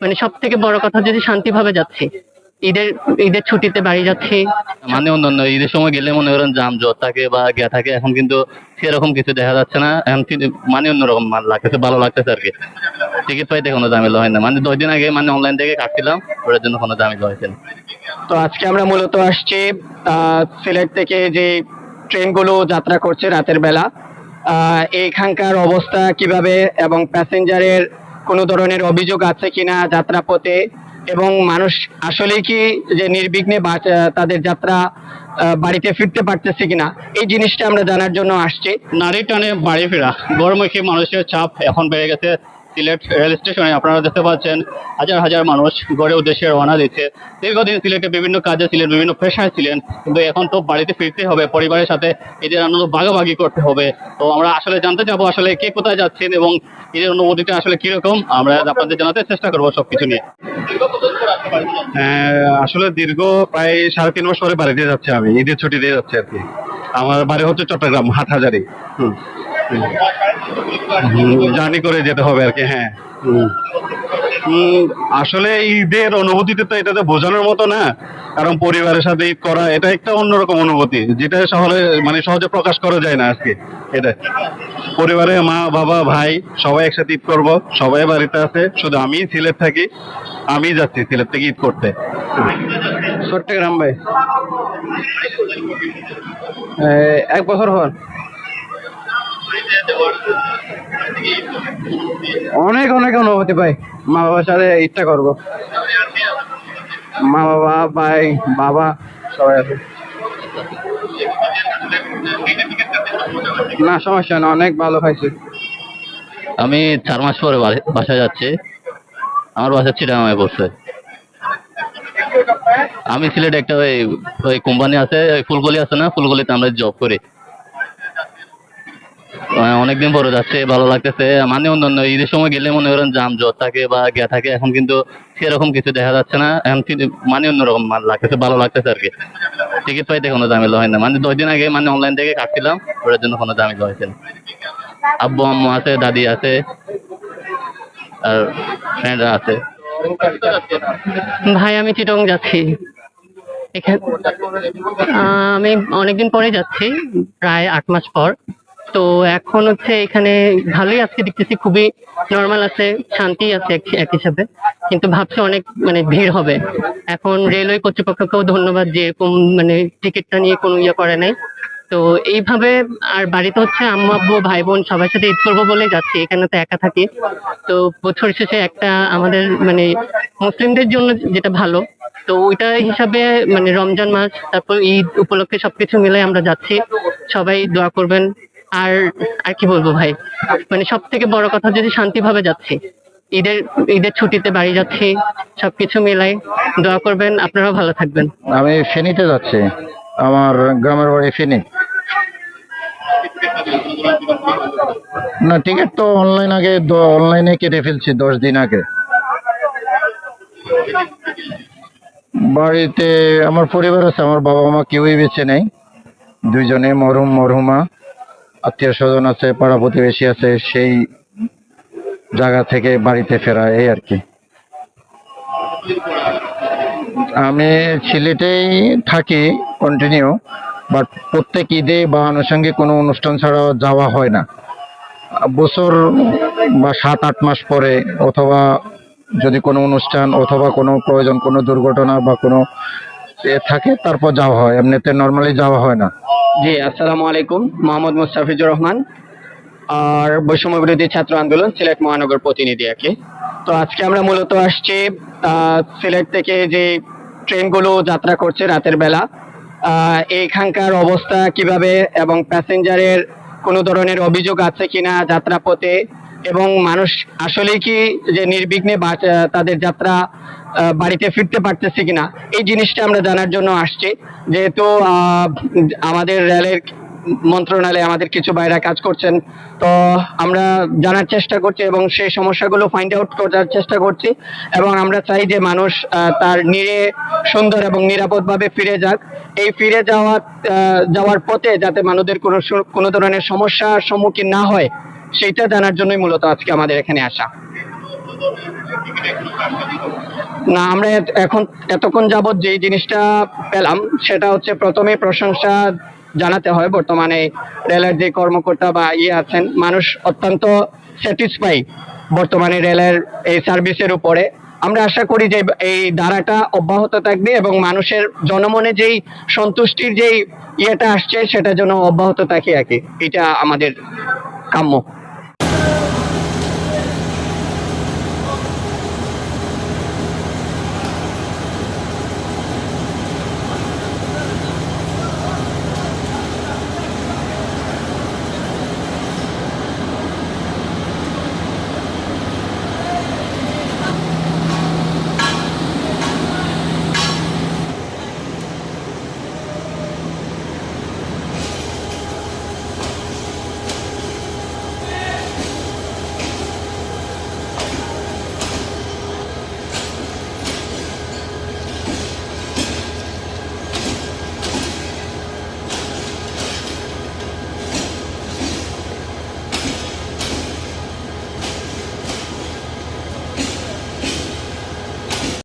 মানে সব থেকে বড় কথা যদি শান্তিভাবে যাচ্ছি ঈদের ঈদের ছুটিতে বাড়ি যাচ্ছি। মানে অন্যান্য ঈদের সময় গেলে মনে করেন জাম জট থাকে বা গিয়া থাকে এখন কিন্তু সেরকম কিছু দেখা যাচ্ছে না। এখন কিন্তু মানে অন্যরকম মান লাগতেছে ভালো লাগতেছে আর কি। টিকিট পাইতে কোনো ঝামেলা হয় না। মানে দশ দিন আগে মানে অনলাইন থেকে কাটছিলাম ওটার জন্য কোনো ঝামেলা হয়েছে না। তো আজকে আমরা মূলত আসছি আহ, সিলেট থেকে যে ট্রেনগুলো যাত্রা করছে রাতের বেলা আহ, এইখানকার অবস্থা কীভাবে এবং প্যাসেঞ্জারের কোনো ধরনের অভিযোগ আছে কিনা যাত্রাপথে? এবং মানুষ আসলে কি যে নির্বিঘ্নে তাদের যাত্রা বাড়িতে ফিরতে পারতেছে কিনা? এই জিনিসটা আমরা জানার জন্য আসছি। নারী টানে বাড়ি ফেরা। গরমুখী মানুষের চাপ এখন বেড়ে গেছে? সিলেট রেল স্টেশনে আপনারা দেখতে পাচ্ছেন হাজার হাজার মানুষ গড়ে উদ্দেশ্যে রওনা দিচ্ছে। দীর্ঘদিন সিলেটে বিভিন্ন কাজে ছিলেন বিভিন্ন পেশায় ছিলেন কিন্তু এখন তো বাড়িতে ফিরতে হবে পরিবারের সাথে এদের আনন্দ ভাগাভাগি করতে হবে। তো আমরা আসলে জানতে যাব আসলে কে কোথায় যাচ্ছেন এবং এদের অনুভূতিটা আসলে কীরকম? আমরা আপনাদের জানাতে চেষ্টা করব সবকিছু নিয়ে। হ্যাঁ, আসলে দীর্ঘ প্রায় সাড়ে তিন মাস পরে বাড়িতে যাচ্ছে আমি ঈদের ছুটি দিয়ে যাচ্ছে আর কি। আমার বাড়ি হচ্ছে চট্টগ্রাম হাট হাটহাজারি জার্নি করে যেতে হবে আর কি হ্যাঁ। আসলে ঈদের অনুভূতিতে তো এটা তো বোঝানোর মতো না কারণ পরিবারের সাথে ঈদ করা এটা একটা অন্যরকম অনুভূতি যেটা শহরে মানে সহজে প্রকাশ করা যায় না আজকে এটা। পরিবারে মা বাবা ভাই সবাই একসাথে ঈদ করব সবাই বাড়িতে আছে শুধু আমি সিলেট থাকি আমি যাচ্ছি সিলেট থেকে ঈদ করতে। চট্টগ্রাম ভাই। এক বছর পর অনেক অনেক অনুভূতি ভাই। মা বাবার সাথে ইচ্ছা করব। মা বাবা, ভাই, বাবা, সবাই আছে। না, সমস্যা না, অনেক ভালো খাইছি। আমি চার মাস পরে বাসায় যাচ্ছি। আমার বাসা চিটাগাঙে পড়ছে। আমি সিলেটে একটা ওই ওই কোম্পানি আছে, ওই ফুলকলি আছে না, ফুলকলিতে আমরা জব করি। অনেকদিন পরে যাচ্ছে, ভালো লাগতেছে। মানে অন্যান্য ঈদের সময় গেলে মনে করেন জাম জট থাকে বা গিয়া থাকে, এখন কিন্তু সেরকম কিছু দেখা যাচ্ছে না। এখন মানে অন্যরকম মান লাগতেছে, ভালো লাগতেছে আর কি টিকিট পাইতে কোনো ঝামেলা হয় না। মানে দশ দিন আগে মানে অনলাইন থেকে কাটছিলাম, ওটার জন্য কোনো ঝামেলা হয়েছে না। আব্বু, আম্মু আছে, দাদি আছে, আর ফ্রেন্ডরা আছে। ভাই, আমি চিটং যাচ্ছি। আমি অনেকদিন পরে যাচ্ছি, প্রায় আট মাস পর। তো এখন হচ্ছে এখানে ভালোই আজকে দেখতেছি, খুবই নর্মাল আছে, শান্তি আছে এক হিসাবে কিন্তু ভাবছি অনেক মানে ভিড় হবে। এখন রেলওয়ে কর্তৃপক্ষকেও ধন্যবাদ যে এরকম মানে টিকিটটা নিয়ে কোনো ইয়ে করে নাই। তো এইভাবে আর বাড়িতে হচ্ছে আম্মু, আব্বু, ভাই, বোন সবার সাথে ঈদ করব বলে যাচ্ছি। এখানে তো একা থাকি। তো বছর শেষে একটা আমাদের মানে মুসলিমদের জন্য যেটা ভালো, তো ওইটা হিসাবে মানে রমজান মাস, তারপর ঈদ উপলক্ষে সবকিছু মিলে আমরা যাচ্ছি। সবাই দোয়া করবেন। আর আর কি বলব ভাই? মানে সব থেকে বড় কথা যদি শান্তিভাবে যাচ্ছি, ঈদের ঈদের ছুটিতে বাড়ি যাচ্ছি, সবকিছু মিলাই দোয়া করবেন, আপনারাও ভালো থাকবেন। আমি ফেনীতে যাচ্ছি, আমার গ্রামের বাড়ি ফেনী। না, টিকিট তো অনলাইন আগে অনলাইনে কেটে ফেলছি দশ দিন আগে। বাড়িতে আমার পরিবার আছে, আমার বাবা মা কেউই বেঁচে নেই। দুইজনে মরহুম, মরহুমা। আত্মীয় স্বজন আছে, পাড়া প্রতিবেশী আছে, সেই জায়গা থেকে বাড়িতে ফেরা, এই আর কি। আমি সিলেটেই থাকি কন্টিনিউ বাট প্রত্যেক ঈদে বা আনুষঙ্গিক কোনো অনুষ্ঠান ছাড়া যাওয়া হয় না। বছর বা সাত, আট মাস পরে অথবা যদি কোনো অনুষ্ঠান অথবা কোনো প্রয়োজন, কোনো দুর্ঘটনা বা কোনো এ থাকে, তারপর যাওয়া হয়। এমনিতে নর্মালি যাওয়া হয় না। জি, আসসালামু আলাইকুম। মোহাম্মদ মুস্তাফিজুর রহমান আর বৈষম্য বিরোধী ছাত্র আন্দোলন সিলেট মহানগর প্রতিনিধি আর কি। তো আজকে আমরা মূলত আসছি সিলেট থেকে যে ট্রেনগুলো যাত্রা করছে রাতের বেলা এইখানকার অবস্থা কীভাবে এবং প্যাসেঞ্জারের কোনো ধরনের অভিযোগ আছে কিনা যাত্রাপথে এবং মানুষ আসলে কি যে নির্বিঘ্নে তাদের যাত্রা বাড়িতে ফিরতে পারতেছে কিনা, এই জিনিসটা আমরা জানার জন্য আসছি। যেহেতু আমাদের রেলের মন্ত্রণালয়ে আমাদের কিছু বাইরা কাজ করছেন, তো আমরা জানার চেষ্টা করছি এবং সেই সমস্যাগুলো ফাইন্ড আউট করার চেষ্টা করছি। এবং আমরা চাই যে মানুষ তার নিরে সুন্দর এবং নিরাপদভাবে ফিরে যাক। এই ফিরে যাওয়া যাওয়ার পথে যাতে মানুষদের কোনো কোনো ধরনের সমস্যার সম্মুখীন না হয় সেইটা জানার জন্যই মূলত আজকে আমাদের এখানে আসা। না, আমরা এখন এতক্ষণ যাবৎ যে জিনিসটা পেলাম, সেটা হচ্ছে প্রথমে প্রশংসা জানাতে হয় বর্তমানে রেলের যে কর্মকর্তা বা ইয়ে আছেন, মানুষ অত্যন্ত স্যাটিসফাই বর্তমানে রেলের এই সার্ভিসের উপরে। আমরা আশা করি যে এই ধারাটা অব্যাহত থাকবে এবং মানুষের জনমনে যেই সন্তুষ্টির যেই ইয়েটা আসছে, সেটা যেন অব্যাহত থাকে আর কি। এটা আমাদের kamu